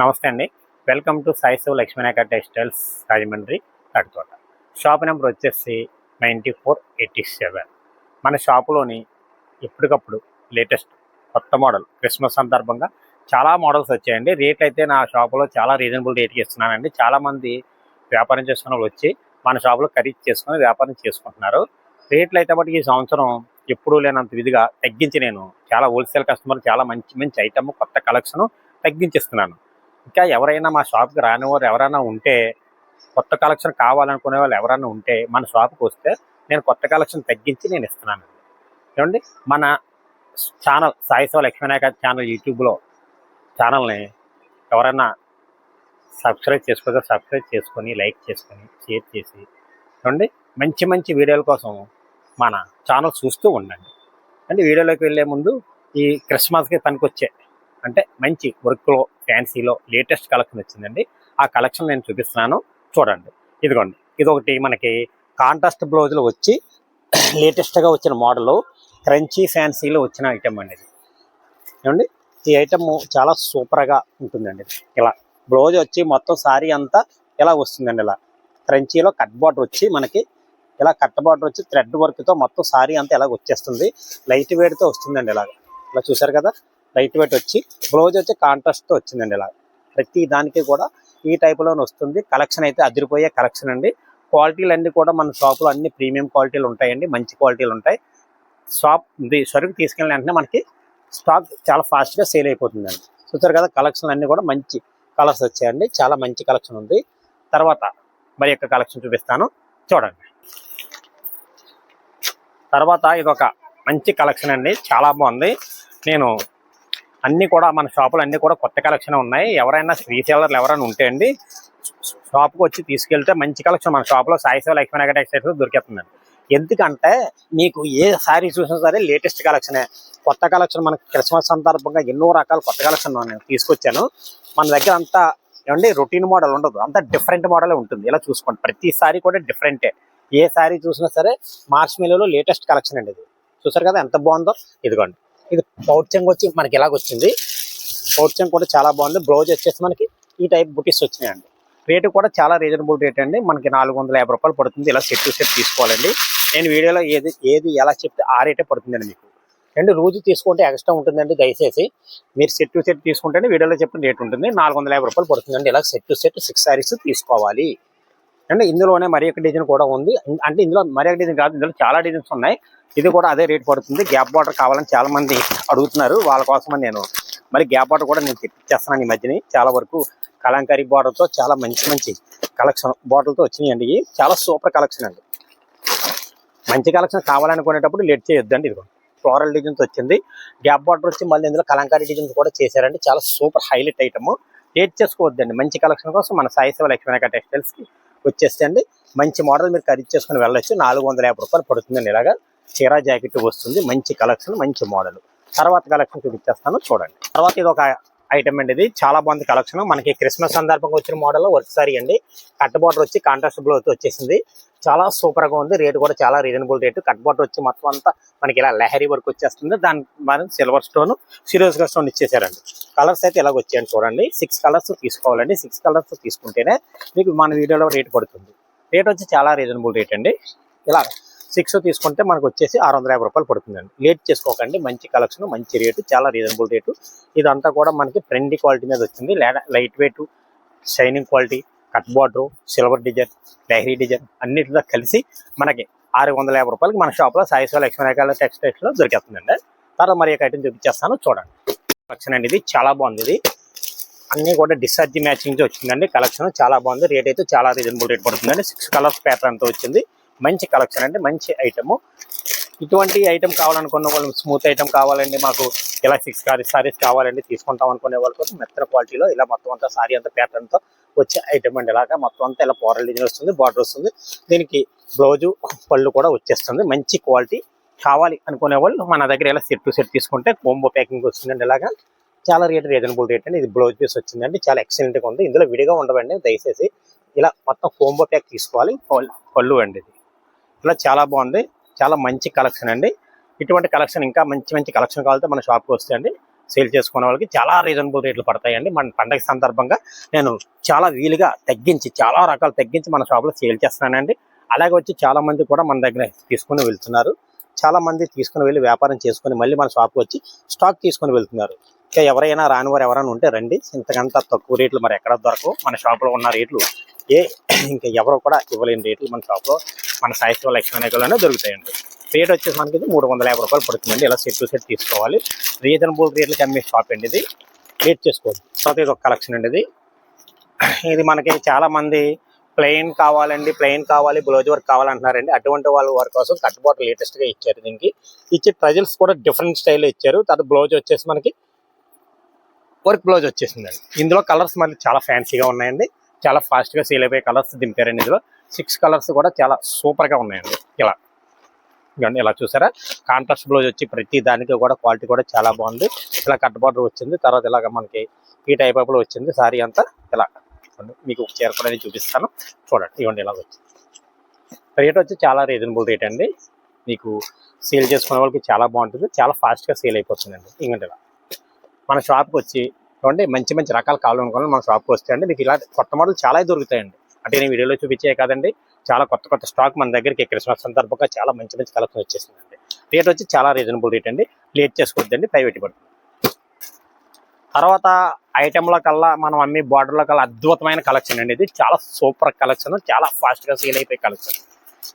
నమస్తే అండి. Welcome to Saisu Lakshminayaka textiles Rajahmundry Tadithota. Shop number వచ్చేసి నైంటీ ఫోర్ ఎయిటీ సెవెన్. మన షాపులోని ఎప్పటికప్పుడు లేటెస్ట్ కొత్త మోడల్ క్రిస్మస్ సందర్భంగా చాలా మోడల్స్ వచ్చాయండి. రేట్ అయితే నా షాపులో చాలా రీజనబుల్ రేట్కి ఇస్తున్నానండి. చాలామంది వ్యాపారం చేసుకున్న వాళ్ళు వచ్చి మన షాపులో ఖరీదు చేసుకొని వ్యాపారం చేసుకుంటున్నారు. రేట్లు అయితే బట్టి ఈ సంవత్సరం ఎప్పుడూ లేనంత విధిగా తగ్గించి నేను చాలా హోల్సేల్ కస్టమర్ చాలా మంచి మంచి ఐటమ్ కొత్త కలెక్షన్ తగ్గించిస్తున్నాను. ఇంకా ఎవరైనా మా షాప్కి రాని వారు ఎవరైనా ఉంటే కొత్త కలెక్షన్ కావాలనుకునే వాళ్ళు ఎవరైనా ఉంటే మన షాప్కి వస్తే నేను కొత్త కలెక్షన్ తగ్గించి నేను ఇస్తున్నాను. ఏమండి? మన ఛానల్ సాయిశివ లక్ష్మీనాయక ఛానల్ యూట్యూబ్లో ఛానల్ని ఎవరైనా సబ్స్క్రైబ్ చేసుకోవచ్చు సబ్స్క్రైబ్ చేసుకొని లైక్ చేసుకొని షేర్ చేసి చూడండి మంచి మంచి వీడియోల కోసం మన ఛానల్ చూస్తూ ఉండండి. అంటే వీడియోలోకి వెళ్ళే ముందు ఈ క్రిస్మస్కి పనికొచ్చే అంటే మంచి వర్క్లో ఫ్యాన్సీలో లేటెస్ట్ కలెక్షన్ వచ్చిందండి. ఆ కలెక్షన్ నేను చూపిస్తున్నాను. చూడండి. ఇదిగోండి. ఇది ఒకటి మనకి కాంట్రాస్ట్ బ్లౌజులు వచ్చి లేటెస్ట్గా వచ్చిన మోడలు. క్రంచీ ఫ్యాన్సీలో వచ్చిన ఐటెం అండి ఇది. ఏమండి? ఈ ఐటమ్ చాలా సూపర్గా ఉంటుందండి. ఇలా బ్లౌజ్ వచ్చి మొత్తం సారీ అంతా ఇలా వస్తుందండి ఇలా. క్రంచీలో కట్ బార్డర్ వచ్చి మనకి ఇలా కట్ బార్డర్ వచ్చి థ్రెడ్ వర్క్తో మొత్తం సారీ అంతా ఇలా వచ్చేస్తుంది. లైట్ వేడితో వస్తుందండి ఇలాగ. ఇలా చూసారు కదా? లైట్ వెయిట్ వచ్చి బ్లౌజ్ వచ్చి కాంట్రాస్ట్తో వచ్చిందండి ఇలా. ప్రతి దానికి కూడా ఈ టైప్లోనే వస్తుంది. కలెక్షన్ అయితే అదిరిపోయే కలెక్షన్ అండి. క్వాలిటీలు అన్నీ కూడా మన షాప్లో అన్ని ప్రీమియం క్వాలిటీలు ఉంటాయండి. మంచి క్వాలిటీలు ఉంటాయి. షాప్ ఇది సరుకు తీసుకెళ్ళిన వెంటనే మనకి స్టాక్ చాలా ఫాస్ట్గా సేల్ అయిపోతుందండి. చూసారు కదా కలెక్షన్ అన్నీ కూడా మంచి కలర్స్ వచ్చాయండి. చాలా మంచి కలెక్షన్ ఉంది. తర్వాత మరి యొక్క కలెక్షన్ చూపిస్తాను. చూడండి. తర్వాత ఇది ఒక మంచి కలెక్షన్ అండి. చాలా బాగుంది. నేను అన్ని కూడా మన షాపులు అన్ని కూడా కొత్త కలెక్షన్ ఉన్నాయి. ఎవరైనా రీసేలర్లు ఎవరైనా ఉంటే అండి షాప్కి వచ్చి తీసుకెళ్తే మంచి కలెక్షన్ మన షాప్లో సాయి సేవ లక్ష్మీ టెక్స్టైల్స్ దొరికేస్తుందండి. ఎందుకంటే మీకు ఏ శారీ చూసినా సరే లేటెస్ట్ కలెక్షనే కొత్త కలెక్షన్ మనకి క్రిస్మస్ సందర్భంగా ఎన్నో రకాల కొత్త కలెక్షన్ నేను తీసుకొచ్చాను. మన దగ్గర అంతా ఏమండి రొటీన్ మోడల్ ఉండదు. అంతా డిఫరెంట్ మోడలే ఉంటుంది. ఇలా చూసుకోండి. ప్రతిసారి కూడా డిఫరెంటే ఏ. శారీ చూసినా సరే మార్చ్ మేలలో లేటెస్ట్ కలెక్షన్ అండి ఇది. చూసారు కదా ఎంత బాగుందో? ఇదిగోండి. ఇది పౌడ్చంగ్ వచ్చి మనకి ఎలాగొచ్చింది వచ్చింది? కూడా చాలా బాగుంది. బ్లౌజ్ వచ్చేసి మనకి ఈ టైప్ బుటీస్ వచ్చినాయండి. రేటు కూడా చాలా రీజనబుల్ రేట్ అండి. మనకి నాలుగు వందల యాభై రూపాయలు పడుతుంది. ఇలా సెట్ టు సెట్ తీసుకోవాలండి. నేను వీడియోలో ఏది ఏది ఎలా చెప్తే ఆ రేటే పడుతుందండి మీకు. అండ్ రోజు తీసుకుంటే ఎక్స్ట్రా ఉంటుందండి దయచేసి. మీరు సెట్ టు సెట్ తీసుకుంటేనే వీడియోలో చెప్పిన రేట్ ఉంటుంది. నాలుగు వందల యాభై రూపాయలు పడుతుందండి. ఇలా set to set six sarees తీసుకోవాలి. అండ్ ఇందులోనే మరి ఒక డిజైన్ కూడా ఉంది. అంటే ఇందులో మరి ఒక డిజైన్ కాదు. ఇందులో చాలా డిజైన్స్ ఉన్నాయి. ఇది కూడా అదే రేట్ పడుతుంది. గ్యాప్ బార్డర్ కావాలని చాలా మంది అడుగుతున్నారు. వాళ్ళ కోసమని నేను. మరి గ్యాప్ వాటర్ కూడా నేను తెప్పించేస్తున్నాను ఈ మధ్యని. చాలా వరకు కలంకారీ బార్డర్తో చాలా మంచి మంచి కలెక్షన్ బాటిల్తో వచ్చినాయండి ఇవి. చాలా సూపర్ కలెక్షన్ అండి. మంచి కలెక్షన్ కావాలనుకునేటప్పుడు లేట్ చేయొద్దండి ఇది ఫ్లోరల్ డిజైన్స్ వచ్చింది. గ్యాప్ బార్డర్ వచ్చి మళ్ళీ ఇందులో కలంకారీ డిజైన్స్ కూడా చేశారండి. చాలా సూపర్ హైలైట్ ఐటమ్ లేట్ చేసుకోవద్దండి. మంచి కలెక్షన్ కోసం మన సాయి శివ లక్ష్మీనాయక టెక్స్టైల్స్కి వచ్చేస్తే అండి మంచి మోడల్ మీరు ఖరీదు చేసుకుని వెళ్ళొచ్చు. నాలుగు వందల యాభై రూపాయలు పడుతుందండి ఇలాగా. చీర జాకెట్ వస్తుంది. మంచి కలెక్షన్ మంచి మోడల్. తర్వాత కలెక్షన్ చూపించేస్తాను. చూడండి. తర్వాత ఇది ఒక ఐటమ్ అండి ఇది. చాలా బాగుంది కలెక్షన్. మనకి క్రిస్మస్ సందర్భంగా వచ్చిన మోడల్ వర్క్ సారీ అండి. కట్ బార్డర్ వచ్చి కాంట్రాస్ట్ బ్లౌజ్ వచ్చేసింది. చాలా సూపర్గా ఉంది. రేటు కూడా చాలా రీజనబుల్ రేటు. కట్ బార్డర్ వచ్చి మొత్తం అంతా మనకి ఇలా లహరీ వర్క్ వచ్చేస్తుంది. దాని మనం సిల్వర్ స్టోన్ సిరోజ్ స్టోన్ ఇచ్చేసారండి. కలర్స్ అయితే ఇలాగ వచ్చాయండి చూడండి. సిక్స్ కలర్స్ తీసుకోవాలండి. సిక్స్ కలర్స్ తీసుకుంటేనే మీకు మన వీడియోలో రేట్ పడుతుంది. రేట్ వచ్చి చాలా రీజనబుల్ రేట్ అండి. ఇలా సిక్స్ తీసుకుంటే మనకు వచ్చేసి ఆరు వందల యాభై రూపాయలు పడుతుందండి. లేట్ చేసుకోకండి మంచి కలెక్షన్ మంచి రేటు చాలా రీజనబుల్ రేటు ఇదంతా కూడా మనకి ఫ్రెండ్ క్వాలిటీ మీద వచ్చింది. Light weight shining quality cut border silver design Lahari design అన్నిటితో కలిసి మనకి ఆరు వందల యాభై రూపాయలకి మన షాప్లో సాయిశ్వ లక్ష్మీనాయకాల టెక్స్టైల్స్లో దొరికేస్తుందండి. తర్వాత మరి ఒక ఐటమ్ చూపించేస్తాను చూడండి. కలెక్షన్ అండి ఇది చాలా బాగుంది ఇది. అన్ని కూడా డిశ్చార్జ్ మ్యాచింగ్ వచ్చిందండి. కలెక్షన్ చాలా బాగుంది రేట్ అయితే చాలా రీజనబుల్ రేట్ పడుతుందండి. సిక్స్ కలర్స్ ప్యాటర్న్ అంతా వచ్చింది. మంచి కలెక్షన్ అండి మంచి ఐటమ్. ఇటువంటి ఐటమ్ కావాలనుకున్న వాళ్ళు స్మూత్ ఐటమ్ కావాలండి మాకు ఇలా సిక్స్ సారీస్ కావాలండి తీసుకుంటాం అనుకునే వాళ్ళ కోసం మెత్తన క్వాలిటీలో ఇలా మొత్తం అంతా సారీ అంతా ప్యాటర్న్తో వచ్చే ఐటమ్ అండి. ఇలాగా మొత్తం అంతా ఇలా పోరల్ డిజైన్ వస్తుంది బార్డర్ వస్తుంది. దీనికి బ్లౌజు పళ్ళు కూడా వచ్చేస్తుంది మంచి క్వాలిటీ కావాలి అనుకునే వాళ్ళు మన దగ్గర ఇలా సెట్ టు సెట్ తీసుకుంటే కోంబో ప్యాకింగ్ వస్తుందండి ఇలాగా. చాలా రేట్ రీజనబుల్ రేట్ అండి. ఇది బ్లౌజ్ పీస్ వచ్చిందండి చాలా ఎక్సలెంట్గా ఉంది. ఇందులో విడిగా ఉండవండి దయచేసి ఇలా మొత్తం కోంబో ప్యాక్ తీసుకోవాలి పళ్ళు అండి ఇది. ఇట్లా చాలా బాగుంది. చాలా మంచి కలెక్షన్ అండి. ఇటువంటి కలెక్షన్ ఇంకా మంచి మంచి కలెక్షన్ కావాలంటే మన షాప్కి వస్తే అండి సేల్ చేసుకునే వాళ్ళకి చాలా రీజనబుల్ రేట్లు పడతాయండి మన పండగ సందర్భంగా నేను చాలా వీలుగా తగ్గించి చాలా రకాలు తగ్గించి మన షాప్లో సేల్ చేస్తున్నానండి. అలాగే వచ్చి చాలా మంది కూడా మన దగ్గర తీసుకుని వెళ్తున్నారు. చాలా మంది తీసుకుని వెళ్ళి వ్యాపారం చేసుకుని మళ్ళీ మన షాప్కి వచ్చి స్టాక్ తీసుకుని వెళ్తున్నారు. ఇంకా ఎవరైనా రాని వారు ఎవరైనా ఉంటే రండి. ఇంతకంత తక్కువ రేట్లు మరి ఎక్కడ దొరకవు. మన షాప్లో ఉన్న రేట్లు ఏ ఇంకా ఎవరు కూడా ఇవ్వలేని రేట్లు మన షాప్లో మన సాయిత్వ లక్ష్మీనగర్లోనే దొరుకుతాయండి. రేట్ వచ్చేసి మనకి మూడు వందల యాభై రూపాయలు పడుతుందండి. ఇలా సెట్ టు సెట్ తీసుకోవాలి. రీజనబుల్ రేట్లకి అమ్మే షాప్ అండి ఇది. రేట్ చేసుకోవచ్చు తర్వాత ఇది ఒక కలెక్షన్ అండి ఇది. ఇది మనకి చాలామంది ప్లెయిన్ కావాలండి ప్లెయిన్ కావాలి బ్లౌజ్ వర్క్ కావాలంటున్నారండి. అటువంటి వాళ్ళ వారి కోసం కట్ లేటెస్ట్గా ఇచ్చారు దీనికి. ఇచ్చే ప్రజల్స్ కూడా డిఫరెంట్ స్టైల్లో ఇచ్చారు. తర్వాత బ్లౌజ్ వచ్చేసి మనకి వర్క్ బ్లౌజ్ వచ్చేసిందండి. ఇందులో కలర్స్ మళ్ళీ చాలా ఫ్యాన్సీగా ఉన్నాయండి. చాలా ఫాస్ట్గా సేల్ అయిపోయే కలర్స్ దింపారండి ఇందులో. సిక్స్ కలర్స్ కూడా చాలా సూపర్గా ఉన్నాయండి. ఇలా. ఇవ్వండి ఇలా చూసారా? కాంట్రాస్ట్ బ్లౌజ్ వచ్చి ప్రతి దానికి కూడా క్వాలిటీ కూడా చాలా బాగుంది. ఇలా కట్ బార్డర్ వచ్చింది. తర్వాత ఇలాగ మనకి ఈ టైప్ అప్లో వచ్చింది. సారీ అంతా ఇలా. మీకు ఒక చీర కూడా నేను చూపిస్తాను. చూడండి ఇవ్వండి ఇలా వచ్చింది. రేట్ వచ్చి చాలా రీజనబుల్ రేట్ అండి. మీకు సేల్ చేసుకునే వాళ్ళకి చాలా బాగుంటుంది. చాలా ఫాస్ట్గా సేల్ అయిపోతుందండి. ఇంకంటే ఇలా. మన షాప్కి వచ్చి చూడండి మంచి మంచి రకాలు కావాలనుకోవాలి మన షాప్కి వస్తాయండి మీకు ఇలా కొత్త మోడల్ చాలా దొరుకుతాయండి. అంటే నేను వీడియోలో చూపించే కాదండి. చాలా కొత్త కొత్త స్టాక్ మన దగ్గరికి క్రిస్మస్ సందర్భంగా చాలా మంచి మంచి కలెక్షన్ వచ్చేసిందండి. రేట్ వచ్చి చాలా రీజనబుల్ రేట్ అండి. లేట్ చేసుకోవద్దండి ప్రైవేట్ పడుతుంది. తర్వాత ఐటెంల కల్లా మనం అమ్మి బార్డర్ల కల్లా అద్భుతమైన కలెక్షన్ అండి ఇది. చాలా సూపర్ కలెక్షన్ చాలా ఫాస్ట్గా సేల్ అయిపోయే కలెక్షన్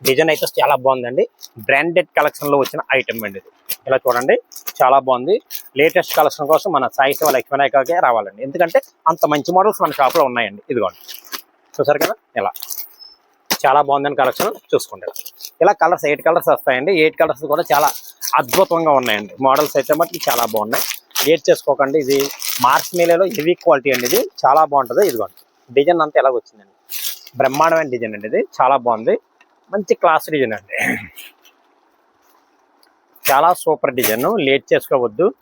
డిజైన్ అయితే చాలా బాగుందండి. బ్రాండెడ్ కలెక్షన్లో వచ్చిన ఐటమ్ అండి ఇది. ఇలా చూడండి చాలా బాగుంది. లేటెస్ట్ కలెక్షన్ కోసం మన సాయి శివ లక్ష్మీనాయకకే రావాలండి. ఎందుకంటే అంత మంచి మోడల్స్ మన షాప్లో ఉన్నాయండి. ఇదిగోండి. చూసారు కదా? ఇలా. చాలా బాగుందని కలెక్షన్ చూసుకోండి ఇలా కలర్స్ ఎయిట్ కలర్స్ వస్తాయండి. ఎయిట్ కలర్స్ కూడా చాలా అద్భుతంగా ఉన్నాయండి. మోడల్స్ అయితే మటుకు చాలా బాగున్నాయి. లేట్ చేసుకోకండి. ఇది మార్చ్ మేలేలో హెవీ క్వాలిటీ అండి ఇది. చాలా బాగుంటుంది. ఇదిగోండి. డిజైన్ అంతా ఎలాగ వచ్చిందండి. బ్రహ్మాండమైన డిజైన్ అండి ఇది. చాలా బాగుంది. మంచి క్లాస్ డిజైన్ అండి. చాలా సూపర్ డిజైన్. లేట్ చేసుకోవద్దు.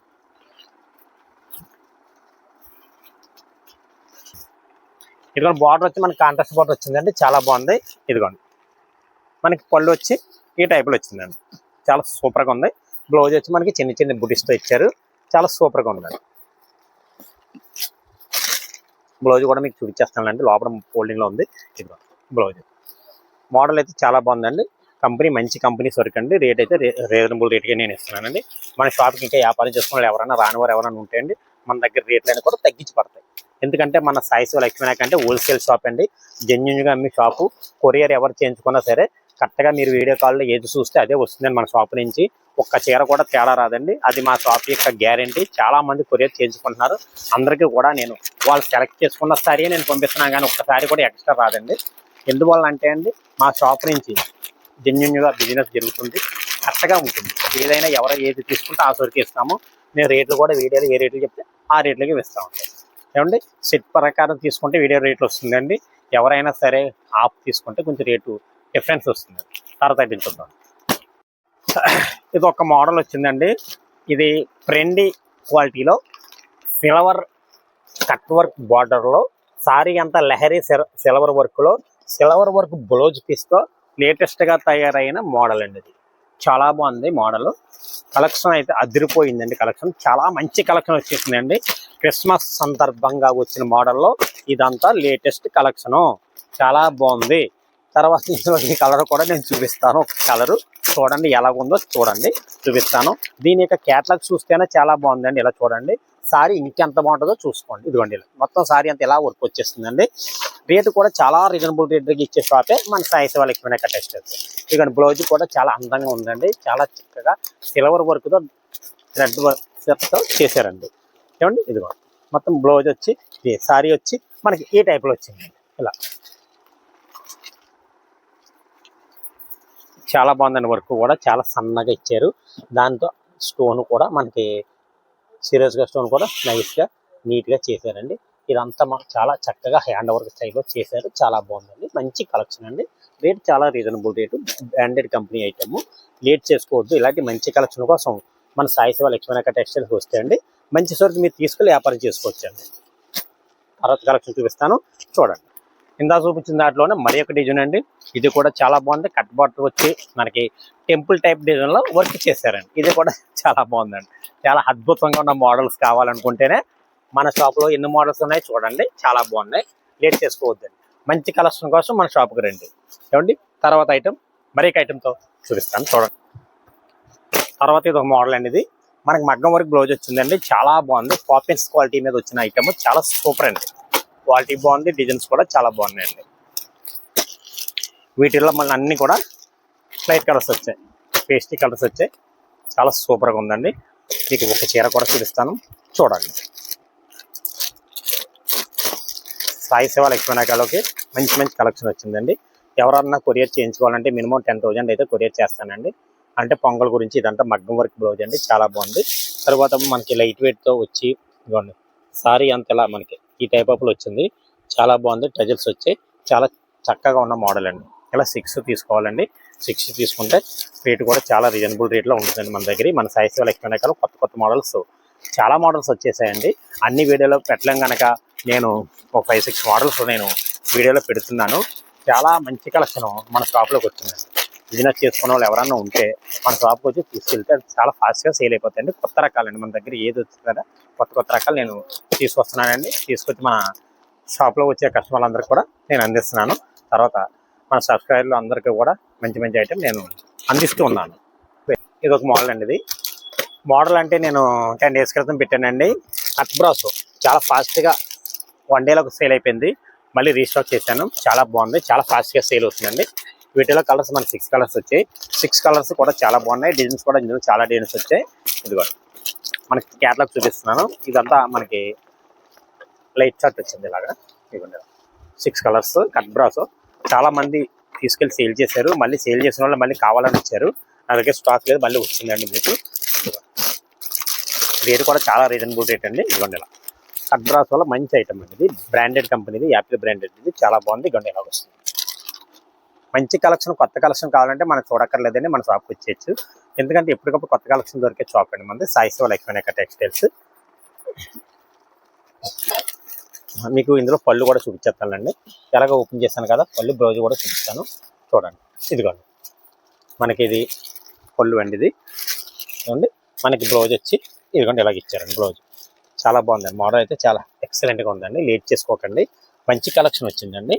ఇదిగోండి బార్డర్ వచ్చి మనకి కాంట్రాస్ట్ బార్డర్ వచ్చిందండి. చాలా బాగుంది. ఇదిగోండి. మనకి పళ్ళు వచ్చి ఈ టైప్లో వచ్చిందండి. చాలా సూపర్గా ఉంది. బ్లౌజ్ వచ్చి మనకి చిన్న చిన్న బుటిస్తో ఇచ్చారు. చాలా సూపర్గా ఉందండి. బ్లౌజ్ కూడా మీకు చూపించేస్తానండి లోపల ఫోల్డింగ్లో ఉంది. ఇదిగో బ్లౌజ్ మోడల్ అయితే చాలా బాగుందండి. కంపెనీ మంచి కంపెనీ సరికండి. రేట్ అయితే రీజనబుల్ రేట్గా నేను ఇస్తున్నానండి. మన షాప్కి ఇంకా వ్యాపారం చేసుకున్న వాళ్ళు ఎవరైనా రానివారు ఎవరైనా ఉంటే అండి మన దగ్గర రేట్లైనా కూడా తగ్గించి పడతాయి. ఎందుకంటే మన సాయి శివ లక్ష్మీనాయక్ అంటే హోల్సేల్ షాప్ అండి. జెన్యున్గా అమ్మే షాపు కొరియర్ ఎవరు చేయించుకున్నా సరే కరెక్ట్గా మీరు వీడియో కాల్లో ఏది చూస్తే అదే వస్తుందండి మన షాప్ నుంచి. ఒక్క చీర కూడా తేడా రాదండి. అది మా షాప్ యొక్క గ్యారంటీ చాలా మంది కొరియర్ చేయించుకుంటున్నారు. అందరికీ కూడా నేను వాళ్ళు సెలెక్ట్ చేసుకున్న సారీ నేను పంపిస్తున్నాను కానీ ఒక్కసారి కూడా ఎక్స్ట్రా రాదండి. ఎందువల్ల అంటే అండి మా షాప్ నుంచి జెన్యున్గా బిజినెస్ జరుగుతుంది. కరెక్ట్గా ఉంటుంది. ఏదైనా ఎవరు ఏది తీసుకుంటే ఆ సరికి ఇస్తాము. నేను రేట్లు కూడా వీడియోలో ఏ రేట్లు చెప్తే ఆ రేట్లకి ఇస్తాం ఏమండి? సెట్ ప్రకారం తీసుకుంటే వీడియో రేట్లు వస్తుందండి. ఎవరైనా సరే ఆఫ్ తీసుకుంటే కొంచెం రేటు డిఫరెన్స్ వస్తుంది. తర్వాత తగ్గించుకుందాం ఇది ఒక మోడల్ వచ్చిందండి. ఇది ఫ్రెండి క్వాలిటీలో సిల్వర్ కట్ వర్క్ బార్డర్లో సారీ అంతా లహరీ సిల్వర్ వర్క్లో సిల్వర్ వర్క్ బ్లౌజ్ పీస్తో లేటెస్ట్గా తయారైన మోడల్ అండి ఇది. చాలా బాగుంది మోడల్. కలెక్షన్ అయితే అదిరిపోయిందండి కలెక్షన్. చాలా మంచి కలెక్షన్ వచ్చేసిందండి. క్రిస్మస్ సందర్భంగా వచ్చిన మోడల్లో ఇదంతా లేటెస్ట్ కలెక్షను. చాలా బాగుంది. తర్వాత ఈ కలర్ కూడా నేను చూపిస్తాను. కలరు. చూడండి ఎలా ఉందో చూడండి. చూపిస్తాను. దీని యొక్క క్యాటలాగ్ చూస్తేనే చాలా బాగుందండి. ఇలా చూడండి. సారీ ఇంకెంత బాగుంటుందో చూసుకోండి. ఇదిగోండి ఇలా. మొత్తం సారీ అంత ఎలా వర్క్ వచ్చేస్తుందండి. రేటు కూడా చాలా రీజనబుల్ రేట్కి ఇచ్చే షాపే. మన సాయి శివ టెస్ట్ అవుతుంది ఇదిగోండి బ్లౌజ్ కూడా చాలా అందంగా ఉందండి. చాలా చక్కగా సిల్వర్ వర్క్తో థ్రెడ్ వర్క్తో చేశారండి. ఏమండి? ఇదిగో మొత్తం బ్లౌజ్ వచ్చి ఇది సారీ వచ్చి మనకి ఈ టైప్లో వచ్చింది. ఇలా. చాలా బాగుందండి వర్క్ కూడా చాలా సన్నగా ఇచ్చారు. దాంతో స్టోన్ కూడా మనకి సీరియస్గా స్టోన్ కూడా నైస్గా నీట్గా చేశారండి. ఇదంతా మాకు చాలా చక్కగా హ్యాండ్ వర్క్ స్టైల్లో చేశారు. చాలా బాగుందండి. మంచి కలెక్షన్ అండి. రేట్ చాలా reasonable rate branded company item late చేసుకోవద్దు. ఇలాంటి మంచి కలెక్షన్ కోసం మన సాయి శివ లక్ష్మణ టెక్స్టైల్స్ వస్తే అండి మంచి సరుకు మీరు తీసుకెళ్ళి వ్యాపారం చేసుకోవచ్చండి. తర్వాత కలెక్షన్ చూపిస్తాను. చూడండి. ఇందా చూపించిన దాంట్లోనే మరి ఒక డిజైన్ అండి. ఇది కూడా చాలా బాగుంది. కట్ బాటర్ వచ్చి మనకి టెంపుల్ టైప్ డిజైన్లో వర్క్ చేశారండి. ఇది కూడా చాలా బాగుందండి. చాలా అద్భుతంగా ఉన్న మోడల్స్ కావాలనుకుంటేనే మన షాప్లో ఎన్ని మోడల్స్ ఉన్నాయి చూడండి. చాలా బాగున్నాయి. లేట్ చేసుకోవద్దండి. మంచి కలెక్షన్ కోసం మన షాప్కి రండి. ఏమండి? తర్వాత ఐటమ్ మరి ఐటెంతో చూపిస్తాను. చూడండి. తర్వాత ఇది ఒక మోడల్ అండి ఇది. మనకి మగ్గం వరకు బ్లౌజ్ వచ్చిందండి చాలా బాగుంది. పాపిన్స్ క్వాలిటీ మీద వచ్చిన ఐటమ్ చాలా సూపర్ అండి. క్వాలిటీ బాగుంది. డిజైన్స్ కూడా చాలా బాగున్నాయండి. వీటిల్లో మళ్ళీ అన్ని కూడా లైట్ కలర్స్ వచ్చాయి. పేస్టీ కలర్స్ వచ్చాయి. చాలా సూపర్గా ఉందండి. మీకు ఒక చీర కూడా చూపిస్తాను. చూడండి. సాయి సేవ లక్ష్మీనాకాలోకి మంచి మంచి కలెక్షన్ వచ్చిందండి. ఎవరన్నా కొరియర్ చేయించుకోవాలంటే మినిమం టెన్ థౌజండ్ అయితే కొరియర్ చేస్తానండి. అంటే పొంగల్ గురించి ఇదంతా మగ్గం వర్క్ బ్లౌజ్ అండి చాలా బాగుంది. తర్వాత మనకి లైట్ వెయిట్తో వచ్చి ఇవ్వండి సారీ అంత ఇలా మనకి ఈ టైప్ ఆఫ్ వచ్చింది. చాలా బాగుంది టజిల్స్ వచ్చి చాలా చక్కగా ఉన్న మోడల్ అండి. ఇలా సిక్స్ తీసుకోవాలండి. సిక్స్ తీసుకుంటే రేట్ కూడా చాలా రీజనబుల్ రేట్లో ఉంటుందండి మన దగ్గర. మన సైజ్ లెక్క కొత్త కొత్త మోడల్స్ చాలా మోడల్స్ వచ్చేసాయండి. అన్ని వీడియోలో పెట్టలేం కనుక నేను ఒక ఫైవ్ సిక్స్ మోడల్స్ నేను వీడియోలో పెడుతున్నాను. చాలా మంచి కలెక్షన్ మన షాప్లోకి వచ్చిందండి. బిజినెస్ చేసుకున్న వాళ్ళు ఎవరన్నా ఉంటే మన షాప్కి వచ్చి తీసుకెళ్తే చాలా ఫాస్ట్గా సేల్ అయిపోతాయండి. కొత్త రకాలండి. మన దగ్గర ఏది వచ్చింది కదా కొత్త కొత్త రకాలు నేను తీసుకొస్తున్నానండి. తీసుకొచ్చి మన షాప్లో వచ్చే కస్టమర్లందరికీ కూడా నేను అందిస్తున్నాను. తర్వాత మన సబ్స్క్రైబర్లు అందరికీ కూడా మంచి మంచి ఐటెం నేను అందిస్తూ ఉన్నాను. ఇది ఒక మోడల్ అండి ఇది. మోడల్ అంటే నేను టెన్ డేస్ క్రితం పెట్టానండి. Cut brass. చాలా ఫాస్ట్గా వన్ డేలో సేల్ అయిపోయింది. మళ్ళీ రీస్టాక్ చేశాను. చాలా బాగుంది. చాలా ఫాస్ట్గా సేల్ అవుతుందండి. వీటిలో కలర్స్ మనకి సిక్స్ కలర్స్ వచ్చాయి. సిక్స్ కలర్స్ కూడా చాలా బాగున్నాయి. డిజైన్స్ కూడా ఇందులో చాలా డిజైన్స్ వచ్చాయి. ఇదిగో మనకి క్యాటలాగ్ చూపిస్తున్నాను. ఇదంతా మనకి లైట్ చార్ట్ వచ్చింది ఇలాగా. ఇదిగోండి. సిక్స్ కలర్స్ కట్ బ్రాస్ చాలా మంది తీసుకెళ్ళి సేల్ చేశారు. మళ్ళీ సేల్ చేసిన వాళ్ళు మళ్ళీ కావాలని వచ్చారు. నా దగ్గర స్టాక్ లేదు. మళ్ళీ వచ్చిందండి మీకు. రేటు కూడా చాలా రీజనబుల్ రేట్ అండి. ఇదిగోండి ఇలా. కట్ బ్రాస్ వల్ల మంచి ఐటమ్ అండి ఇది. బ్రాండెడ్ కంపెనీది యాపిల్ బ్రాండెడ్ ఇది. చాలా బాగుంది. ఇదిగోండి ఇలా వస్తుంది. మంచి కలెక్షన్ కొత్త కలెక్షన్ కావాలంటే మనం చూడక్కర్లేదండి మన షాప్కి వచ్చేయచ్చు. ఎందుకంటే ఎప్పటికప్పుడు కొత్త కలెక్షన్ దొరికే షాప్ అండి మనది. సాయి శివ లక్ష్మీ టెక్స్టైల్స్. మీకు ఇందులో పళ్ళు కూడా చూపించేస్తానండి. ఎలాగ ఓపెన్ చేశాను కదా పళ్ళు బ్లౌజ్ కూడా చూపిస్తాను. చూడండి. ఇదిగోండి. మనకి ఇది పళ్ళు అండి ఇది. చూడండి మనకి బ్లౌజ్ వచ్చి ఇదిగోండి ఇలాగ ఇచ్చారండి బ్లౌజ్ చాలా బాగుందండి. మోడల్ అయితే చాలా ఎక్సలెంట్గా ఉందండి. లేట్ చేసుకోకండి. మంచి కలెక్షన్ వచ్చిందండి.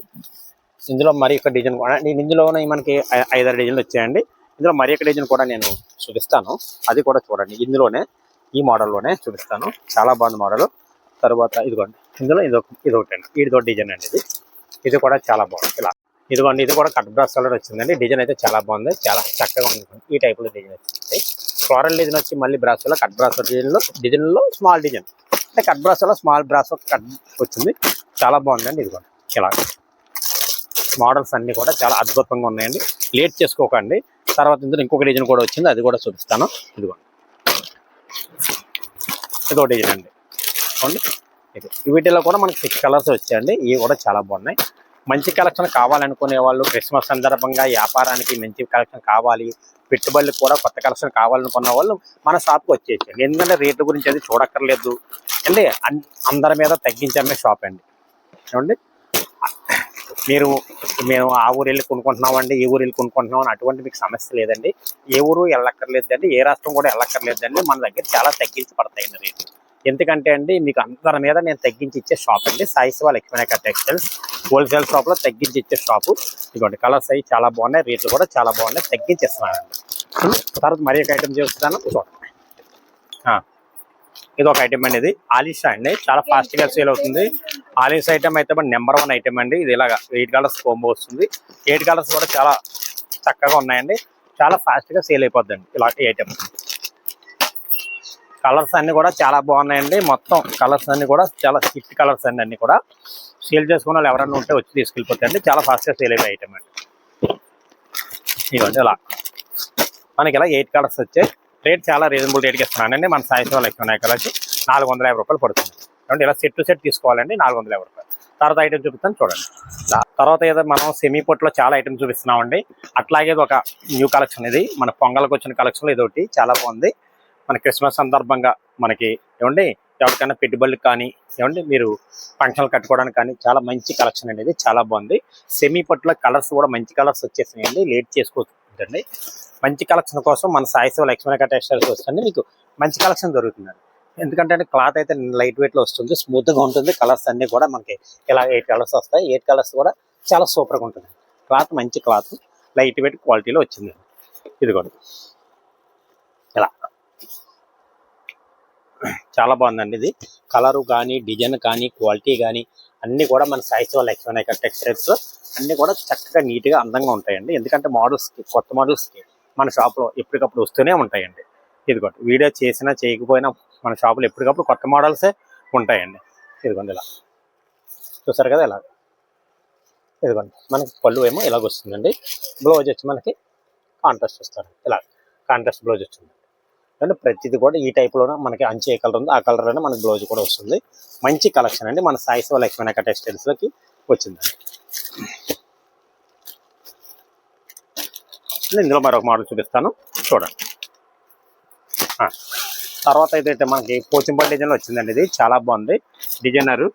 ఇందులో మరి ఒక డిజైన్ కూడా నేను ఇందులోనే మనకి ఐదారు డిజైన్లు వచ్చాయండి. ఇందులో మరి ఒక డిజైన్ కూడా నేను చూపిస్తాను. అది కూడా చూడండి. ఇందులోనే ఈ మోడల్లోనే చూపిస్తాను. చాలా బాగుంది మోడల్. తర్వాత ఇదిగోండి. ఇందులో ఇది ఇదొకటి ఇది ఒకటి అండి. ఇది ఒక డిజైన్ అండి ఇది. ఇది కూడా చాలా బాగుంది. ఇలా ఇదిగోండి. ఇది కూడా కట్ బ్రాస్ కలర్ వచ్చిందండి. డిజైన్ అయితే చాలా బాగుంది. చాలా చక్కగా ఉంది. ఈ టైప్లో డిజైన్ వచ్చింది. ఫ్లోరల్ డిజైన్ వచ్చి మళ్ళీ బ్రాస్లో కట్ బ్రాస్ డిజైన్లో డిజైన్లో స్మాల్ డిజైన్. అంటే కట్ బ్రాస్లో స్మాల్ బ్రాస్ కట్ వచ్చింది. చాలా బాగుందండి. ఇదిగోండి. ఇలా మోడల్స్ అన్ని కూడా చాలా అద్భుతంగా ఉన్నాయండి. లేట్ చేసుకోకండి. తర్వాత ఇందులో ఇంకొక డిజైన్ కూడా వచ్చింది. అది కూడా చూపిస్తాను. ఇదిగో. ఇదో డిజైన్ అండి. చూడండి. ఇది. వీటిలో కూడా మనకి సిక్స్ కలర్స్ వచ్చాయండి. ఇవి కూడా చాలా బాగున్నాయి. మంచి కలెక్షన్ కావాలనుకునే వాళ్ళు క్రిస్మస్ సందర్భంగా వ్యాపారానికి మంచి కలెక్షన్ కావాలి పెట్టుబడులకు కూడా కొత్త కలెక్షన్ కావాలనుకున్న వాళ్ళు మన షాప్కి వచ్చేయండి ఎందుకంటే రేట్ల గురించి అది చూడక్కర్లేదు. అంటే అందరి మీద తగ్గించే షాప్ అండి. చూడండి. మీరు మేము ఆ ఊరు వెళ్ళి కొనుక్కుంటున్నామండి ఏ ఊరు వెళ్ళి కొనుక్కుంటున్నాం అని అటువంటి మీకు సమస్య లేదండి. ఏ ఊరు వెళ్ళక్కర్లేదండి ఏ రాష్ట్రం కూడా వెళ్ళక్కర్లేదండి. మన దగ్గర చాలా తగ్గించి పడతాయండి రేట్లు. ఎందుకంటే అండి మీకు అందరి మీద నేను తగ్గించి ఇచ్చే షాప్ అండి. సాయి శివ లక్ష్మీనాయక టెక్స్టైల్స్ హోల్సేల్ షాప్లో తగ్గించి ఇచ్చే షాపు. ఇదిగోండి కలర్స్ అవి చాలా బాగున్నాయి రేట్లు కూడా చాలా బాగున్నాయి. తగ్గించి ఇస్తున్నానండి తర్వాత మరి ఒక ఐటమ్ చూస్తాను చూడండి. ఇది ఒక ఐటమ్ అండి ఇది. ఆలిషా అండి. చాలా ఫాస్ట్గా సేల్ అవుతుంది. ఆలిస్ ఐటమ్ అయితే నెంబర్ వన్ ఐటమ్ అండి. ఇది ఇలాగా ఎయిట్ కలర్స్ కోంబో వస్తుంది. ఎయిట్ కలర్స్ కూడా చాలా చక్కగా ఉన్నాయండి. చాలా ఫాస్ట్గా సేల్ అయిపోద్దండి ఇలాంటి ఐటమ్ కలర్స్ అన్ని కూడా చాలా బాగున్నాయండి. మొత్తం కలర్స్ అన్ని కూడా చాలా హిట్ కలర్స్ అండి అన్ని కూడా. సేల్ చేసుకున్న వాళ్ళు ఎవరైనా ఉంటే వచ్చి తీసుకెళ్ళిపోతాయండి చాలా ఫాస్ట్గా సేల్ అయిపోయి ఐటమ్ అండి. ఇవ్వండి ఇలా. మనకి ఇలా ఎయిట్ కలర్స్ వచ్చాయి. రేట్ చాలా రీజనబుల్ రేట్కి ఇస్తున్నానండి మన సాయంత్రం లక్ష్మీ ఉన్నాయి కలర్కి నాలుగు వందల యాభై రూపాయలు పడుతుంది. అంటే ఇలా సెట్ టు సెట్ తీసుకోవాలండి నాలుగు వందల యాభై రూపాయలు. తర్వాత ఐటమ్ చూపిస్తాను చూడండి. తర్వాత ఏదో మనం సెమీ పొట్లో చాలా ఐటమ్ చూపిస్తున్నామండి. అట్లాగే ఒక న్యూ కలెక్షన్ ఇది. మన పొంగల్కి వచ్చిన కలెక్షన్లో ఇదొకటి ఒకటి చాలా బాగుంది. మన క్రిస్మస్ సందర్భంగా మనకి ఏమండి ఎవరికైనా పెట్టుబడులకు కానీ ఏమండి మీరు ఫంక్షన్లు కట్టుకోవడానికి కానీ చాలా మంచి కలెక్షన్ అనేది చాలా బాగుంది. సెమీ పొట్లో కలర్స్ కూడా మంచి కలర్స్ వచ్చేసినాయండి. లేట్ చేసుకోవచ్చు చేసుకోవద్దండి మంచి కలెక్షన్ కోసం మన సాయిశివ లక్ష్మణ టెక్స్టైల్స్ వస్తుంది మీకు మంచి కలెక్షన్ దొరుకుతుంది ఎందుకంటే క్లాత్ అయితే లైట్ వెయిట్లో వస్తుంది స్మూత్గా ఉంటుంది కలర్స్ అన్నీ కూడా మనకి ఇలా ఎయిట్ కలర్స్ వస్తాయి ఎయిట్ కలర్స్ కూడా చాలా సూపర్గా ఉంటుంది. క్లాత్ మంచి క్లాత్ లైట్ వెయిట్ క్వాలిటీలో వచ్చింది. ఇది కూడా ఇలా. చాలా బాగుందండి ఇది. కలరు కానీ డిజైన్ కానీ క్వాలిటీ కానీ అన్ని కూడా మన సాయిస్ వాళ్ళ ఎక్స్వెన్ టెక్స్టైల్స్ అన్ని కూడా చక్కగా నీట్గా అందంగా ఉంటాయండి. ఎందుకంటే మోడల్స్కి కొత్త మోడల్స్కి మన షాప్లో ఎప్పటికప్పుడు వస్తూనే ఉంటాయండి. ఇదిగోండి వీడియో చేసినా చేయకపోయినా మన షాపులో ఎప్పటికప్పుడు కొత్త మోడల్సే ఉంటాయండి. ఇదిగోండి ఇలా. చూసారు కదా ఇలా. ఇదిగోండి మనకి పళ్ళు ఏమో ఇలాగ వస్తుందండి బ్లౌజ్ వచ్చి మనకి కాంట్రాస్ట్ వస్తారు ఇలా కాంట్రాస్ట్ బ్లౌజ్ వచ్చింది అంటే ప్రతిది కూడా ఈ టైప్లోనే మనకి అంచు ఏ కలర్ ఉందో ఆ కలర్లోనే మనకి బ్లౌజ్ కూడా వస్తుంది. మంచి కలెక్షన్ అండి. మన సాయి శివ లక్ష్మణ టెక్స్టైల్స్లోకి వచ్చిందండి. ఇందులో మరొక మోడల్ చూపిస్తాను. చూడండి. తర్వాత అయితే మనకి పోచింపల్ డిజైన్ వచ్చిందండి ఇది. చాలా బాగుంది. డిజైనరు.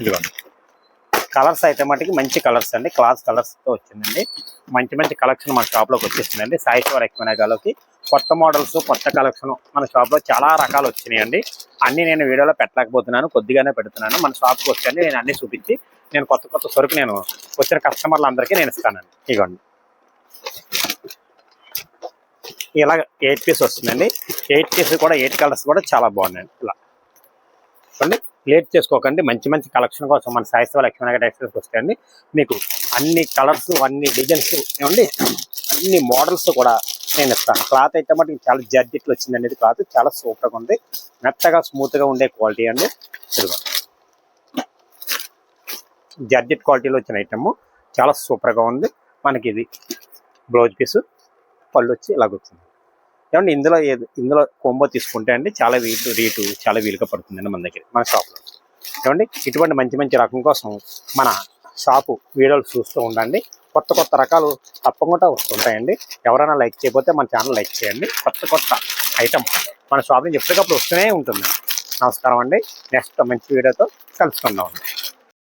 ఇదిగోండి. కలర్స్ అయితే మటుకి మంచి కలర్స్ అండి. క్లాస్ కలర్స్తో వచ్చిందండి. మంచి మంచి కలెక్షన్ మన షాప్లోకి వచ్చేసిందండి. సాయి స్టోర్ ఎక్కువనగాలోకి కొత్త మోడల్స్ కొత్త కలెక్షన్ మన షాప్లో చాలా రకాలు వచ్చినాయండి. అన్ని నేను వీడియోలో పెట్టలేకపోతున్నాను. కొద్దిగానే పెడుతున్నాను. మన షాప్కి వచ్చండి నేను అన్ని చూపించి నేను కొత్త కొత్త సరుకు నేను వచ్చిన కస్టమర్లు అందరికీ నేను ఇస్తానండి. ఇదిగోండి ఇలా ఎయిట్ పీస్ వస్తుందండి. ఎయిట్ పీస్ కూడా ఎయిట్ కలర్స్ కూడా చాలా బాగున్నాయండి. ఇలా. చూడండి. లేట్ చేసుకోకండి. మంచి మంచి కలెక్షన్ కోసం మన సాయిస్వ లక్ష్మణ టెక్స్టైల్స్ వస్తాయండి. మీకు అన్ని కలర్స్ అన్ని డిజైన్స్ ఏమండి? అన్ని మోడల్స్ కూడా నేను ఇస్తాను. క్లాత్ అయితే మటుకు చాలా జర్జెట్లు వచ్చింది అనేది క్లాత్ చాలా సూపర్గా ఉంది. మెత్తగా స్మూత్గా ఉండే క్వాలిటీ అండి. ఇదిగోండి జర్జెట్ క్వాలిటీలో వచ్చిన ఐటమ్. చాలా సూపర్గా ఉంది. మనకి ఇది బ్లౌజ్ పీస్. పళ్ళు వచ్చి ఇలాగొచ్చింది ఏమంటే ఏమండి ఇందులో ఏది ఇందులో కొంబో తీసుకుంటే అండి చాలా వీటు రేటు చాలా వీలుగా పడుతుందండి మన దగ్గర మన షాప్లో ఏమండి ఇటువంటి మంచి మంచి రకం కోసం మన షాపు వీడియోలు చూస్తూ ఉండండి. కొత్త కొత్త రకాలు తప్పకుండా వస్తుంటాయండి. ఎవరైనా లైక్ చేయకపోతే మన ఛానల్ లైక్ చేయండి. కొత్త కొత్త ఐటమ్ మన షాప్ నుంచి ఎప్పటికప్పుడు వస్తూనే ఉంటుంది నమస్కారం అండి. నెక్స్ట్ మంచి వీడియోతో కలుసుకుందాం